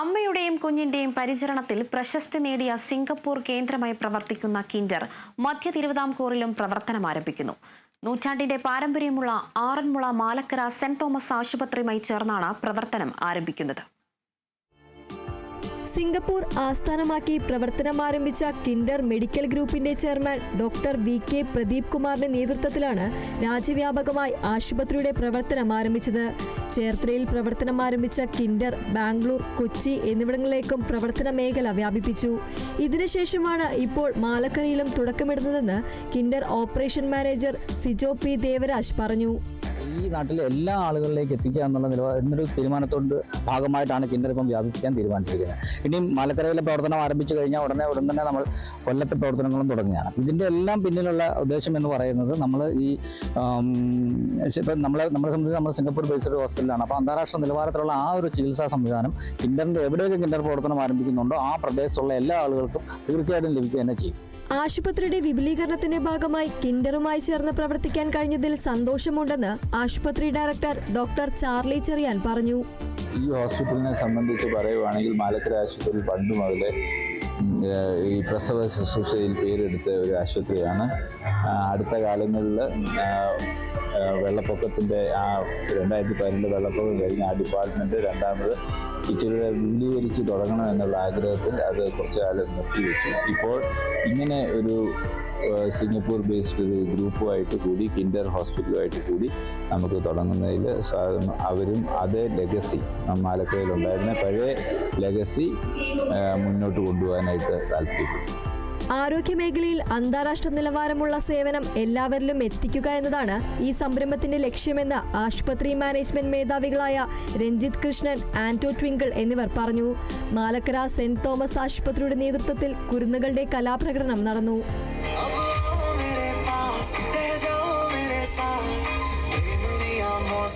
അമ്മയുടെയും കുഞ്ഞിന്റെയും പരിചരണത്തിൽ പ്രശസ്തി നേടിയ സിംഗപ്പൂർ കേന്ദ്രമായി പ്രവർത്തിക്കുന്ന കിൻഡർ മധ്യ തിരുവിതാംകൂറിലും പ്രവർത്തനം ആരംഭിക്കുന്നു. നൂറ്റാണ്ടിന്റെ പാരമ്പര്യമുള്ള ആറന്മുള മാലക്കര സെന്റ് തോമസ് ആശുപത്രിയുമായി ചേർന്നാണ് പ്രവർത്തനം ആരംഭിക്കുന്നത്. സിംഗപ്പൂർ ആസ്ഥാനമാക്കി പ്രവർത്തനം ആരംഭിച്ച കിൻഡർ മെഡിക്കൽ ഗ്രൂപ്പിന്റെ chairman doctor V K Pradeep കുമാറിന്റെ നേതൃത്വത്തിലാണ് രാജ്യവ്യാപകമായി ആശുപത്രിയുടെ പ്രവർത്തനം ആരംഭിച്ചത്. ചേർത്തലയിൽ പ്രവർത്തനം ആരംഭിച്ച കിൻഡർ ബാംഗ്ലൂർ കൊച്ചി എന്നിവിടങ്ങളിലേക്കും പ്രവർത്തന മേഖല വ്യാപിപ്പിച്ചു. ഇതിനുശേഷമാണ് ഇപ്പോൾ മാലക്കരയിലും തുടക്കമിടുന്നതെന്ന് Kinder operation manager Sijo P Devaraj പറഞ്ഞു. ഈ നാട്ടിലെ എല്ലാ ആളുകളിലേക്ക് എത്തിക്കുക എന്നുള്ള നിലവാരം എന്നൊരു തീരുമാനത്തോട് ഭാഗമായിട്ടാണ് കിൻഡർ ഇപ്പം വ്യാപിപ്പിക്കാൻ തീരുമാനിച്ചിരിക്കുന്നത്. ഇനി മലക്കരയിലെ പ്രവർത്തനം ആരംഭിച്ചു കഴിഞ്ഞാൽ ഉടനെ ഉടൻ തന്നെ നമ്മൾ കൊല്ലത്തെ പ്രവർത്തനങ്ങളും തുടങ്ങുകയാണ്. ഇതിന്റെ എല്ലാം പിന്നിലുള്ള ഉദ്ദേശം എന്ന് പറയുന്നത് നമ്മൾ ഈ ഇപ്പം നമ്മളെ നമ്മളെ സംബന്ധിച്ച് നമ്മൾ സിംഗപ്പൂർ ബേസ്ഡ് ഹോസ്പിറ്റലാണ്. അപ്പോൾ അന്താരാഷ്ട്ര നിലവാരത്തിലുള്ള ആ ഒരു ചികിത്സാ സംവിധാനം കിൻഡറിന്റെ എവിടെയൊക്കെ കിൻഡർ പ്രവർത്തനം ആരംഭിക്കുന്നുണ്ടോ ആ പ്രദേശത്തുള്ള എല്ലാ ആളുകൾക്കും തീർച്ചയായിട്ടും ലഭിക്കുക തന്നെ ചെയ്യും. ആശുപത്രിയുടെ വിപുലീകരണത്തിന്റെ ഭാഗമായി കിൻഡറുമായി ചേർന്ന് പ്രവർത്തിക്കാൻ കഴിഞ്ഞതിൽ സന്തോഷമുണ്ടെന്ന് ആശുപത്രി ഡയറക്ടർ ഡോക്ടർ ചാർലി ചെറിയാൻ പറഞ്ഞു. ഈ ഹോസ്പിറ്റലിനെ സംബന്ധിച്ച് പറയുവാണെങ്കിൽ മാലക്കര ആശുപത്രി പണ്ട് മുതലേ ഈ പ്രസവ ശുശ്രൂഷയിൽ പേരെടുത്ത ഒരു ആശുപത്രിയാണ്. അടുത്ത കാലങ്ങളിൽ വെള്ളപ്പൊക്കത്തിന്റെ ആ രണ്ടായിരത്തി പതിനെട്ട് വെള്ളപ്പൊക്കം കഴിഞ്ഞ് ആ ഡിപ്പാർട്ട്മെന്റ് രണ്ടാമത് ഇച്ചിരി വിപുലീകരിച്ച് തുടങ്ങണം എന്നുള്ള ആഗ്രഹത്തിൽ അത് കുറച്ച് കാലം നിർത്തിവെച്ചു. ഇപ്പോൾ ഇങ്ങനെ ഒരു സിംഗപ്പൂർ ബേസ്ഡ് ഒരു ഗ്രൂപ്പുമായിട്ട് കൂടി കിൻഡർ ഹോസ്പിറ്റലുമായിട്ട് കൂടി നമുക്ക് തുടങ്ങുന്നതിൽ അവരും അതേ ലെഗസി മാലക്കരയിലുണ്ടായിരുന്ന പഴയ ലെഗസി മുന്നോട്ട് കൊണ്ടുപോകാനായിട്ട് താല്പര്യപ്പെടുന്നു ആരോഗ്യമേഖലയിൽ അന്താരാഷ്ട്ര നിലവാരമുള്ള സേവനം എല്ലാവരിലും എത്തിക്കുക എന്നതാണ് ഈ സംരംഭത്തിന്റെ ലക്ഷ്യമെന്ന് ആശുപത്രി മാനേജ്മെന്റ് മേധാവികളായ രഞ്ജിത് കൃഷ്ണൻ ആന്റോ ട്വിങ്കിൾ എന്നിവർ പറഞ്ഞു. മാലക്കര സെന്റ് തോമസ് ആശുപത്രിയുടെ നേതൃത്വത്തിൽ കുരുന്നുകളുടെ കലാപ്രകടനം നടന്നു.